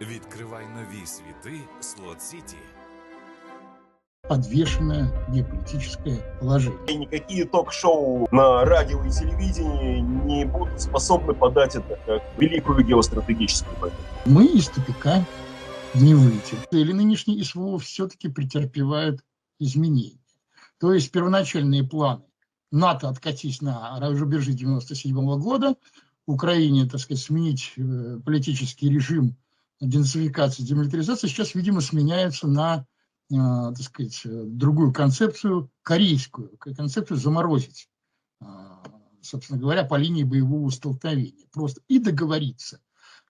Відкривай нові світи Слот Сіті. подвешенное геополитическое положение. И никакие ток-шоу на радио и телевидении не будут способны подать это как великую геостратегическую победу. Мы из тупика не выйдем. Или нынешний СВО все-таки претерпевают изменения. То есть первоначальные планы НАТО откатись на рубежи 97 года, Украине, так сказать, сменить э, политический режим денацификации, демилитаризации, сейчас, видимо, сменяются на э, так сказать, э, другую концепцию, корейскую, концепцию заморозить, э, собственно говоря, по линии боевого столкновения. Просто и договориться.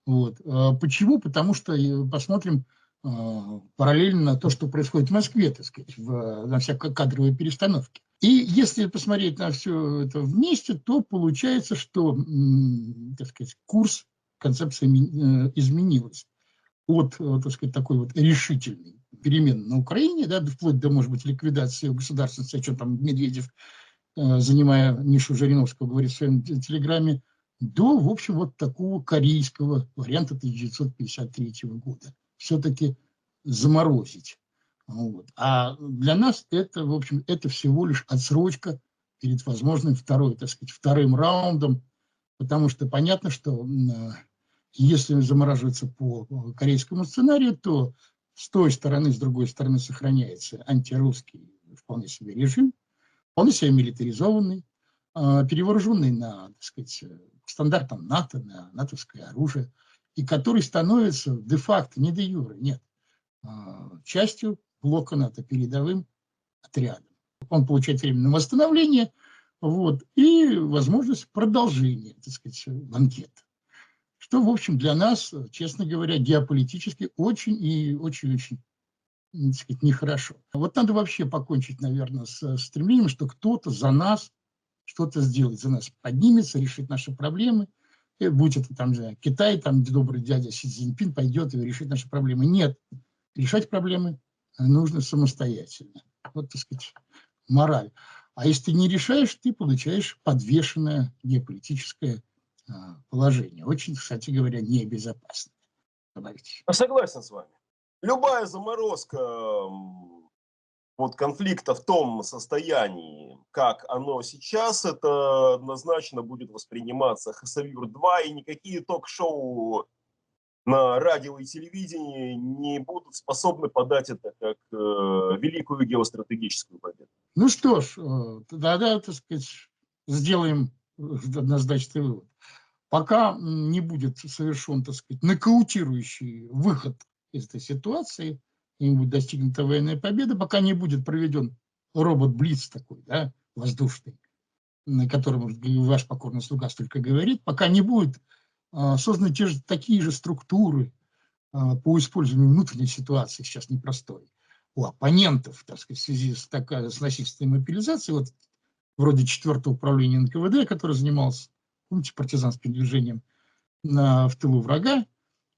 Вот. Почему? Потому что посмотрим параллельно на то, что происходит в Москве, так сказать, в, на всякой кадровой перестановке. И если посмотреть на все это вместе, то получается, что, так сказать, курс концепции изменилась от, э, так сказать, такой вот решительной перемены на Украине, да, вплоть до, может быть, ликвидации государственности, о чем там Медведев, э, занимая нишу Жириновского, говорит в своем те- телеграмме, до, в общем, вот такого корейского варианта 1953 года. Все-таки заморозить. Вот. А для нас это, в общем, это всего лишь отсрочка перед возможным второй, так сказать, вторым раундом, потому что понятно, что если замораживаться по э, корейскому сценарию, то с той стороны, с другой стороны сохраняется антирусский вполне себе режим, вполне себе милитаризованный, э, перевооруженный на, так сказать, э, стандартам НАТО, на натовское оружие, и который становится де-факто, не де-юре, нет, э, частью блока НАТО, передовым отрядом. Он получает время на восстановление, вот, и возможность продолжения, так сказать, банкета. Что, в общем, для нас, э, честно говоря, геополитически очень и очень-очень сказать, нехорошо. Вот надо вообще покончить, наверное, с стремлением, что кто-то за нас что-то сделает, за нас поднимется, решит наши проблемы. И будь это там, не знаю, Китай, там добрый дядя Си Цзиньпин пойдет и решит наши проблемы. Нет, решать проблемы нужно самостоятельно. Вот, так сказать, мораль. А если ты не решаешь, ты получаешь подвешенное геополитическое положение. Очень, кстати говоря, небезопасно. Добавить. Я Согласен с вами. Любая заморозка вот конфликта в том состоянии, как оно сейчас, это однозначно будет восприниматься Хасавюр-2, и никакие ток-шоу на радио и телевидении не будут способны подать это как э, великую геостратегическую победу. Ну что ж, э, тогда, так сказать, сделаем однозначный вывод. Пока не будет совершен, так сказать, нокаутирующий выход из этой ситуации, не будет достигнута военная победа, пока не будет проведен робот-блиц такой, да, воздушный, на котором ваш покорный слуга столько говорит, пока не будет а, созданы те же, такие же структуры а, по использованию внутренней ситуации, сейчас непростой, у оппонентов, так сказать, в связи с, такая, с насильственной мобилизацией, вот вроде четвертого управления НКВД, который занимался, помните, партизанским движением на, в тылу врага,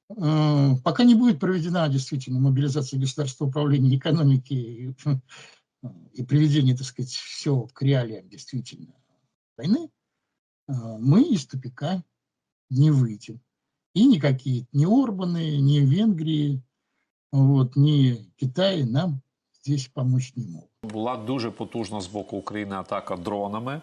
э, пока не будет проведена действительно мобилизация государственного управления экономики и, и приведение, так сказать, все к реалиям действительно войны, э, мы из тупика не выйдем. И никакие ни Орбаны, ни Венгрии, вот, ни Китай нам здесь помочь не могут. Була дуже потужна з боку України атака дронами,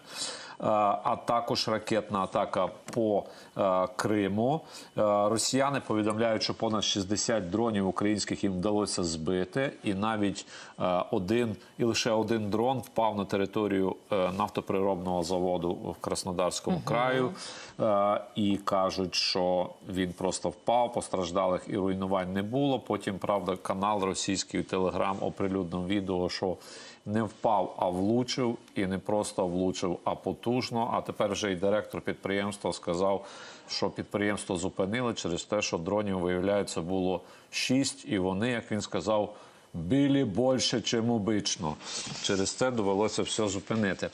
а також ракетна атака по е, Криму. Е, Росіяни повідомляють, що понад 60 дронів українських їм вдалося збити, і навіть е, один і лише один дрон впав на територію е, нафтоприробного заводу в Краснодарському краю. Е, І кажуть, що він просто впав, постраждалих і руйнувань не було. Потім, правда, канал російський Телеграм оприлюднив відео, що не впав, а влучив, і не просто влучив, а потужно. А тепер вже і директор підприємства сказав, що підприємство зупинили через те, що дронів, виявляється, було шість, і вони, як він сказав, білі більше, чим обично. Через це довелося все зупинити. Е,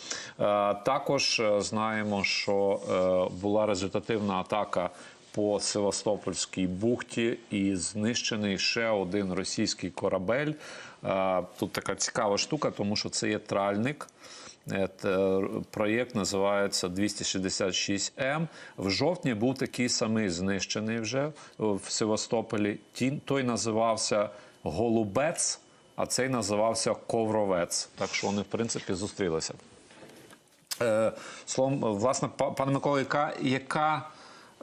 також е, знаємо, що е, була результативна атака по Севастопольській бухті і знищений ще один російський корабель. Е, Тут така цікава штука, тому що це є тральник. Е, Проєкт називається 266М. В жовтні був такий самий знищений вже в Севастополі. Той називався Голубець, а цей називався Ковровець. Так що вони, в принципі, зустрілися. Е, Словом, власне, пане Микола, яка, яка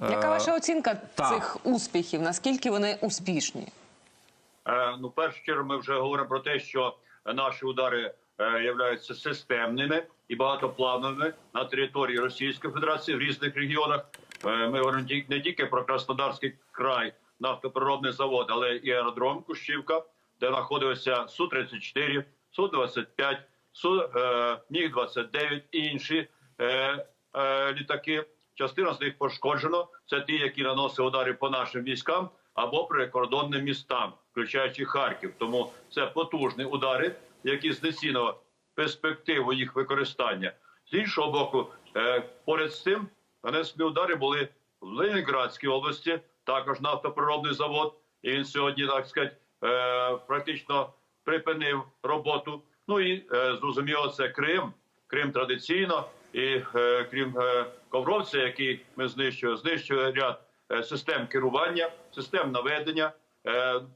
Яка е, ваша оцінка так. цих успіхів? Наскільки вони успішні? Е, Ну, першу чергу, ми вже говоримо про те, що наші удари е, являються системними і багатоплановими на території Російської Федерації в різних регіонах. Е, Ми говоримо не тільки про Краснодарський край, нафтопереробний завод, але і аеродром Кущівка, де знаходилися су 34 су 25 су е, міг 29 і інші е, е, літаки. Частина з них пошкоджено. Це ті, які наносили удари по нашим військам або прикордонним містам, включаючи Харків. Тому це потужні удари, які знецінили перспективу їх використання. З іншого боку, е, поряд з тим, нанесені удари були в Ленінградській області, також нафтопереробний завод. І він сьогодні, так сказати, е, практично припинив роботу. Ну і е, зрозуміло, це Крим. Крим традиційно, і е, крім е, Ковровця, який ми знищуємо, знищує ряд е, систем керування, систем наведення.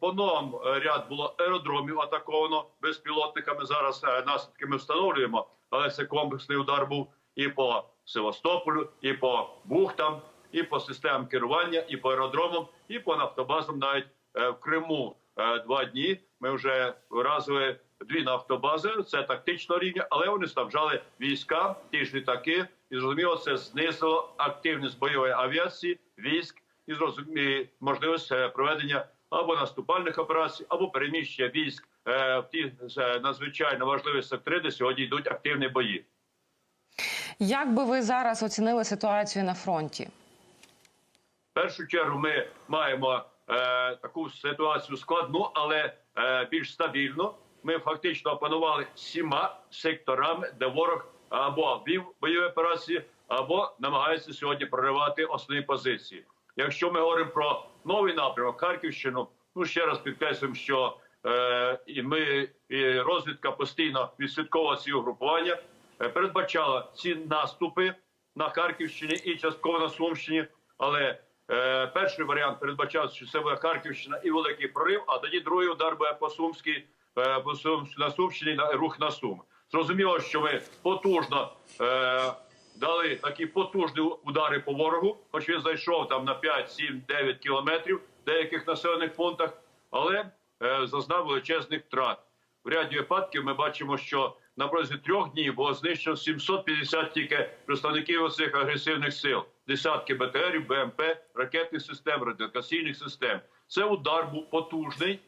По новому ряд було аеродромів атаковано безпілотниками. Зараз наслідки ми встановлюємо, але це комплексний удар був і по Севастополю, і по бухтам, і по системам керування, і по аеродромам, і по нафтобазам навіть в Криму. Два дні ми вже вразили дві нафтобази. Це тактичного рівня, але вони снабжали війська, ті ж літаки, і зрозуміло, це знизило активність бойової авіації, військ і зрозуміло можливість е, проведення або наступальних операцій, або переміщення військ е, в ті е, надзвичайно важливі сектори, де сьогодні йдуть активні бої. Як би ви зараз оцінили ситуацію на фронті? В першу чергу ми маємо е, таку ситуацію складну, але е, більш стабільну. Ми фактично опанували всіма секторами, де ворог або вів бойові операції, або намагається сьогодні проривати основні позиції. Якщо ми говоримо про новий напрямок Харківщину, ну ще раз підкреслюємо, що е, і ми і розвідка постійно відслідковувала ці угрупування, е, передбачала ці наступи на Харківщині і частково на Сумщині. Але е, перший варіант передбачав, що це буде Харківщина і великий прорив. А тоді другий удар буде по Сумській, Сумщині на рух на Сум. Зрозуміло, що ми потужно е, дали такі потужні удари по ворогу, хоч він зайшов там на 5, 7, 9 кілометрів в деяких населених пунктах, але е, зазнав величезних втрат. В ряді випадків ми бачимо, що на протязі трьох днів було знищено 750 тільки представників цих агресивних сил, десятки БТРів, БМП, ракетних систем, радіокаційних систем. Це удар був потужний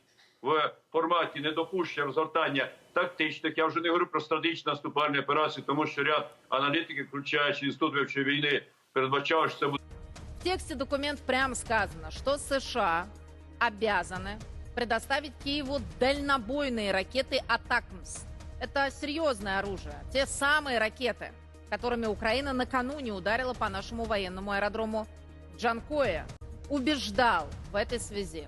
в форматі недопущення розгортання тактичних. Я вже не говорю про стратегічні наступальні операції, тому що ряд аналітиків, включаючи інститут вивчення війни, передбачав, що це буде. В тексте документ прямо сказано, что США обязаны предоставить Киеву дальнобойные ракеты «Атакмс». Это серьезное оружие. Те самые ракеты, которыми Украина накануне ударила по нашему военному аэродрому Джанкоя. Убеждал в этой связи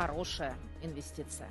хорошая инвестиция.